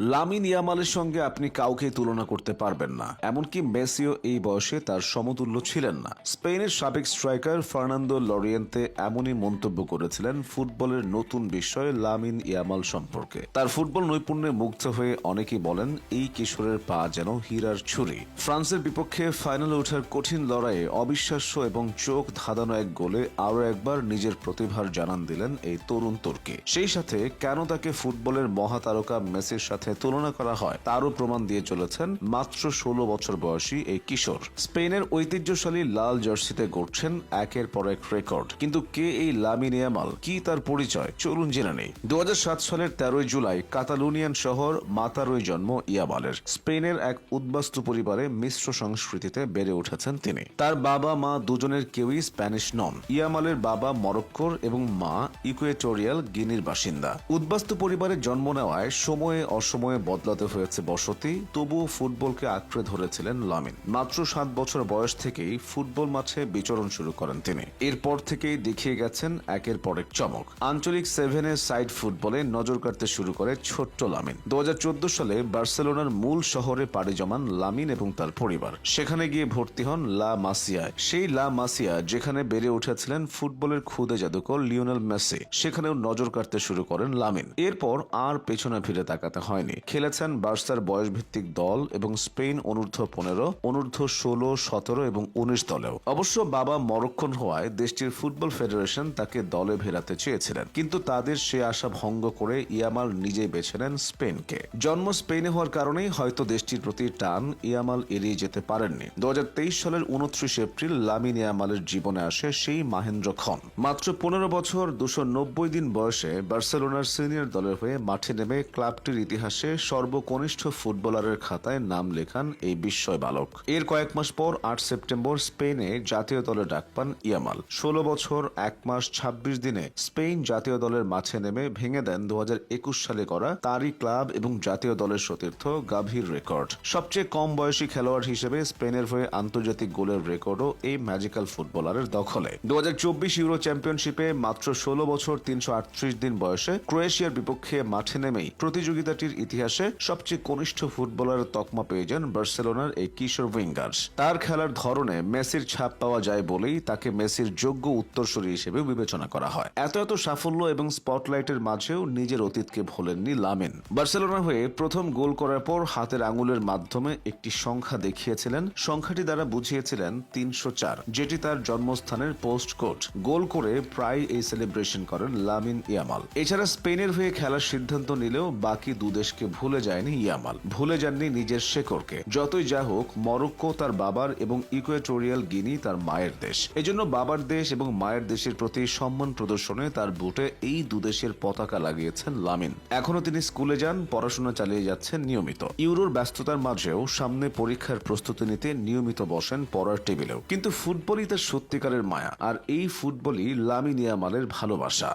Lamine ইয়ামালের সঙ্গে আপনি কাউকে তুলনা করতে পারবেন না। এমনকি মেসিও এই বয়সে তার সমতুল্য ছিলেন না। স্পেনের সাবেক স্ট্রাইকার ফার্নান্দো লরিয়েন্তে এমনই মন্তব্য করেছিলেন ফুটবলের নতুন বিষয় লামিন ইয়ামাল সম্পর্কে। তার ফুটবল নৈপুণ্যে মুগ্ধ হয়ে অনেকেই বলেন, এই কিশোরের পা যেন হীরার ছুরি। ফ্রান্সের বিপক্ষে ফাইনালে ওঠার কঠিন লড়াইয়ে অবিশ্বাস্য এবং চোখ ধাঁধানো এক গোলে আরও একবার নিজের প্রতিভার জানান দিলেন এই তরুণ তর্কে। সেই সাথে কেন তাকে ফুটবলের মহাতারকা মেসির সাথে তুলনা করা হয়। তারও প্রমাণ দিয়ে চলেছেন মাত্র ষোলো বছর বয়সী এই কিশোর। স্পেনের ঐতিহ্যশালী লাল জার্সিতে গড়ছেন একের পর এক রেকর্ড। কিন্তু কে এই লামিন ইয়ামাল? কি তার পরিচয়? চলুন জেনে নেই। দু সালের তেরোই জুলাই কাতালুনিয়ান শহর মাতারোয় জন্ম ইয়ামালের। স্পেনের এক উদ্বাস্তু পরিবারে মিশ্র সংস্কৃতিতে বেড়ে উঠেছেন তিনি। তার বাবা, মা দুজনের কেউই স্প্যানিশ নন। ইয়ামালের বাবা মরক্কোর এবং মা ইকুয়েটোরিয়াল গিনির বাসিন্দা। উদ্বাস্তু পরিবারে জন্ম নেওয়ায় সময়ে অসময়ে বদলাতে হয়েছে বসতি, তবুও ফুটবলকে আঁকড়ে ধরেছিলেন লামিন। মাত্র সাত বছর বয়স থেকেই ফুটবল মাঠে বিচরণ শুরু করেন তিনি। এরপর থেকেই দেখিয়ে গেছেন একের পর এক চমক। আঞ্চলিক সেভেনের সাইড ফুটবলে নজর কাটতে শুরু করে ছোট্ট লামিন। দু হাজার চোদ্দ সালে বার্সেলোনার মূল শহরে পাড়ি জমান লামিন এবং তার পরিবার। সেখানে গিয়ে ভর্তি হন লা মাসিয়ায়। সেই লা মাসিয়া যেখানে বেড়ে উঠেছিলেন ফুটবলের খুদে জাদুকর লিওনেল মেসি, সেখানেও নজর কাটতে শুরু করেন লামিন। এরপর আর পেছনে ফিরে তাকাতে হয়নি। খেলেছেন বার্সার বয়সভিত্তিক দল এবং স্পেন অনূর্ধ্ব পনেরো, অনূর্ধ্ব ষোলো, সতেরো এবং উনিশ দলেও। অবশ্য বাবা মরক্ষণ হওয়ায় দেশটির ফুটবল ফেডারেশন তাকে দলে ভেরাতে চেয়েছিলেন, কিন্তু তাদের সে আশা ভঙ্গ করে ইয়ামাল নিজেই বেছে নেন স্পেনকে। জন্ম স্পেনে হওয়ার কারণেই হয়তো দেশটির প্রতি টান ইয়ামাল এড়িয়ে যেতে পারেননি। দু হাজার তেইশ সালের উনত্রিশ এপ্রিল লামিন ইয়ামালের জীবনে আসে সেই মাহেন্দ্র খন। মাত্র পনেরো বছর, দুশো নব্বই দিন বয়সে বার্সেলোনার সিনিয়র দলের হয়ে মাঠে নেমে ক্লাবটির ইতিহাসে সর্বকনিষ্ঠ ফুটবলারের খাতায় নাম লেখান এই বিস্ময় বালক। এর কয়েক মাস পর আট সেপ্টেম্বর স্পেনে জাতীয় দলে ডাক পান ইয়ামাল। ষোলো বছর, এক মাস, ছাব্বিশ দিনে স্পেন জাতীয় দলের মাঠে নেমে ভেঙে দেন দু সালে করা তারই ক্লাব এবং জাতীয় দলের সতীর্থ গাভীর রেকর্ড। সবচেয়ে কম বয়সী খেলোয়াড় হিসেবে স্পেনের হয়ে আন্তর্জাতিক গোলের রেকর্ডও এই ম্যাজিক্যাল ফুটবলারের দখলে। দু হাজার চব্বিশ ইউরো চ্যাম্পিয়নশিপে মাত্র ষোলো বছর, তিনশো আটত্রিশ দিন বয়সে ক্রোয়েশিয়ার বিপক্ষে মাঠে নেমেই প্রতিযোগিতাটির ইতিহাসে সবচেয়ে কনিষ্ঠ ফুটবলারের তকমা পেয়ে যান বার্সেলোনার এই কিশোর উইঙ্গার্স। তার খেলার ধরনে মেসির ছাপ পাওয়া যায় বলেই তাকে মেসির যোগ্য উত্তরসূরি হিসেবে বিবেচনা করা হয়। এত এত সাফল্য এবং স্পটলাইটের মাঝেও নিজের অতীতকে ভোলেননি লামিন। বার্সেলোনা হয়ে প্রথম গোল করার পর হাতের আঙুলের মাধ্যমে একটি সংখ্যা দেখিয়েছিলেন। সংখ্যাটি দ্বারা বুঝিয়েছিলেন তিনশো চার, যেটি তার জন্মস্থানের পোস্ট কোড গোল করে প্রায় এই সেলিব্রেশন করেন লামিন ইয়ামাল। এছাড়া স্পেনের হয়ে খেলার সিদ্ধান্ত নিলেও বাকি দু দেশকে ভুলে যায়নি ইয়ামাল। ভুলে যাননি নিজের শেকড়কে। যতই যা হোক, মরক্কো তার বাবার এবং ইকুয়েটোরিয়াল গিনি তার মায়ের দেশ। এজন্য বাবার দেশ এবং মায়ের দেশের প্রতি সম্মান প্রদর্শনে তার বুটে এই দুদেশের পতাকা লাগিয়েছেন লামিন। এখনও তিনি স্কুলে যান, পড়াশোনা চালিয়ে যাচ্ছেন নিয়মিত। ইউরোর ব্যস্ততার মাঝেও সামনে পরীক্ষার প্রস্তুতি নিতে নিয়মিত বসেন পড়ার টেবিলেও। কিন্তু ফুটবলই তার সত্যিকারের মায়া, আর এই ফুটবলই লামিন ইয়ামালের ভালোবাসা।